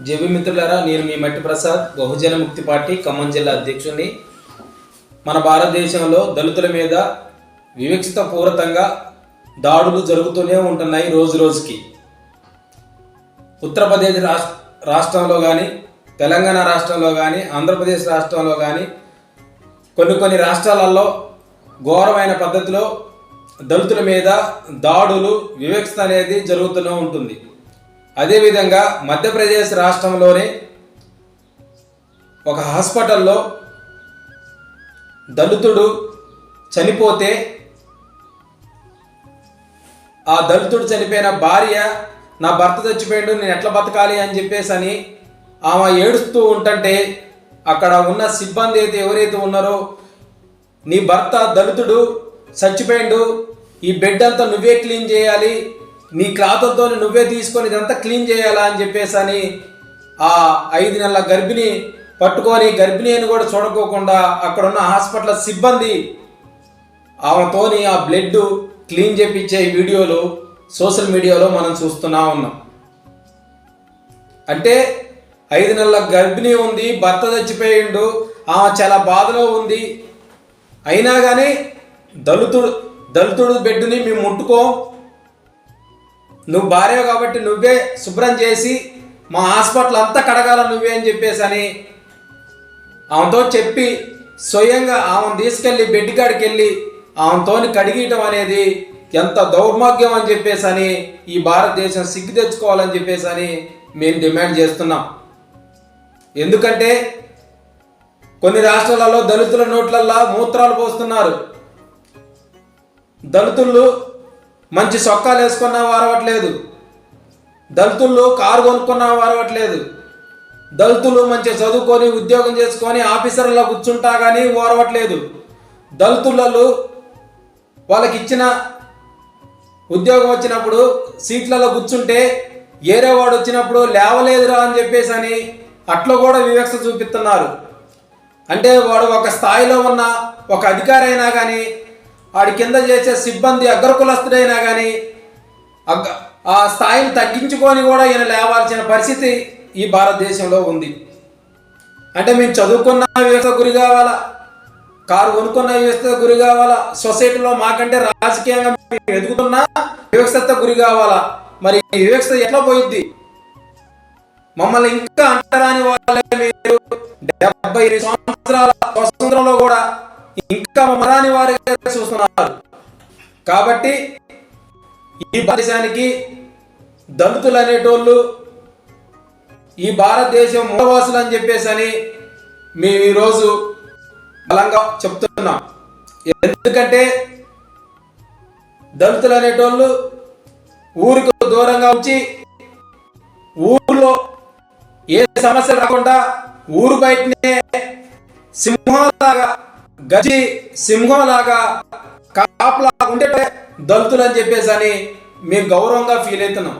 JB మిత్రులారా నేను మీ మట్టి ప్రసాద్ బహుజన ముక్తి పార్టీ ఖమ్మం జిల్లా అధ్యక్షుడిని మన భారతదేశంలో దళితుల మీద వివక్షిత పూరితంగా దాడులు జరుగుతూనే ఉంటున్నాయి రోజు రోజుకి. ఉత్తరప్రదేశ్ రాష్ట్ర రాష్ట్రంలో కానీ తెలంగాణ రాష్ట్రంలో కానీ ఆంధ్రప్రదేశ్ రాష్ట్రంలో కానీ కొన్ని కొన్ని రాష్ట్రాలలో ఘోరమైన పద్ధతిలో దళితుల మీద దాడులు వివక్షత అనేది జరుగుతూనే ఉంటుంది. అదేవిధంగా మధ్యప్రదేశ్ రాష్ట్రంలోనే ఒక హాస్పిటల్లో దళితుడు చనిపోతే ఆ దళితుడు చనిపోయిన భార్య నా భర్త చచ్చిపోయాడు నేను ఎట్లా బతకాలి? అని చెప్పేసి అని ఆమె ఏడుస్తూ ఉంటుంటే అక్కడ ఉన్న సిబ్బంది అయితే ఎవరైతే ఉన్నారో నీ భర్త దళితుడు చచ్చిపోయిండు ఈ బెడ్ అంతా నువ్వే క్లీన్ చేయాలి నీ క్లాతులతో నువ్వే తీసుకొని ఇదంతా క్లీన్ చేయాలా అని చెప్పేసి అని ఆ ఐదు నెలల గర్భిణి పట్టుకొని గర్భిణి అని కూడా చూడకోకుండా అక్కడ ఉన్న హాస్పిటల్ సిబ్బంది ఆమెతోని ఆ బ్లడ్ క్లీన్ చేపించే వీడియోలు సోషల్ మీడియాలో మనం చూస్తున్నా ఉన్నాం. అంటే ఐదు నెలల గర్భిణి ఉంది భర్త చచ్చిపోయిండు ఆమె చాలా బాధలో ఉంది. అయినా కానీ దళితుడు దళితుడు బెడ్ని మేము ముట్టుకోం నువ్వు భార్య కాబట్టి నువ్వే శుభ్రం చేసి మా హాస్పిటల్ అంతా కడగాల నువ్వే అని చెప్పేసి అని ఆమెతో చెప్పి స్వయంగా ఆమెను తీసుకెళ్ళి బెడ్ కాడికి వెళ్ళి ఆమెతోని కడిగియటం అనేది ఎంత దౌర్భాగ్యం అని చెప్పేసి అని ఈ భారతదేశం సిగ్గు తెచ్చుకోవాలని చెప్పేసి అని మేము డిమాండ్ చేస్తున్నాం. ఎందుకంటే కొన్ని రాష్ట్రాలలో దళితుల నోట్లల్లో మూత్రాలు పోస్తున్నారు. దళితులు మంచి సొక్కాలు వేసుకున్నా వారవట్లేదు దళితులు కారు కొనుక్కున్నా వారవట్లేదు దళితులు మంచి చదువుకొని ఉద్యోగం చేసుకొని ఆఫీసర్లో కూర్చుంటా కానీ ఓరవట్లేదు దళితులలో వాళ్ళకి ఇచ్చిన ఉద్యోగం వచ్చినప్పుడు సీట్లలో కూర్చుంటే ఏరే వాడు వచ్చినప్పుడు లేవలేదురా అని చెప్పేసి అని అట్లా కూడా వివక్ష చూపిస్తున్నారు. అంటే వాడు ఒక స్థాయిలో ఉన్న ఒక అధికారైనా కానీ వాడి కింద చేసే సిబ్బంది అగ్రకులస్తుడైనా కానీ ఆ స్థాయిని తగ్గించుకొని కూడా ఈయన లేవాల్సిన పరిస్థితి ఈ భారతదేశంలో ఉంది. అంటే మేము చదువుకున్న వ్యవస్థ గురి కావాలా? కారు కొనుక్కున్న వ్యవస్థ గురి కావాలా? సొసైటీలో మాకంటే రాజకీయంగా ఎదుగుతున్న వివక్షత గురి కావాలా? మరి వివక్షత ఎట్లా పోయిద్ది? మమ్మల్ని ఇంకా అంటరాని వాళ్ళే మీరు. డెబ్బై సంవత్సరాల స్వతంత్రంలో కూడా ఇంకా మమ్మరాని వారిగా చూస్తున్నారు. కాబట్టి ఈ దేశానికి దళితులు అనేటోళ్ళు ఈ భారతదేశం మూలవాసులు అని చెప్పేసి అని మేము ఈరోజు బలంగా చెప్తున్నాం. ఎందుకంటే దళితులు అనేటోళ్ళు ఊరికి దూరంగా ఉంచి ఊర్లో ఏ సమస్య రాకుండా ఊరు బయటనే సింహంలాగా గజి సింహంలాగా కాపులాగా ఉంటే దళితులు అని చెప్పేసి అని మేము గౌరవంగా ఫీల్ అవుతున్నాం.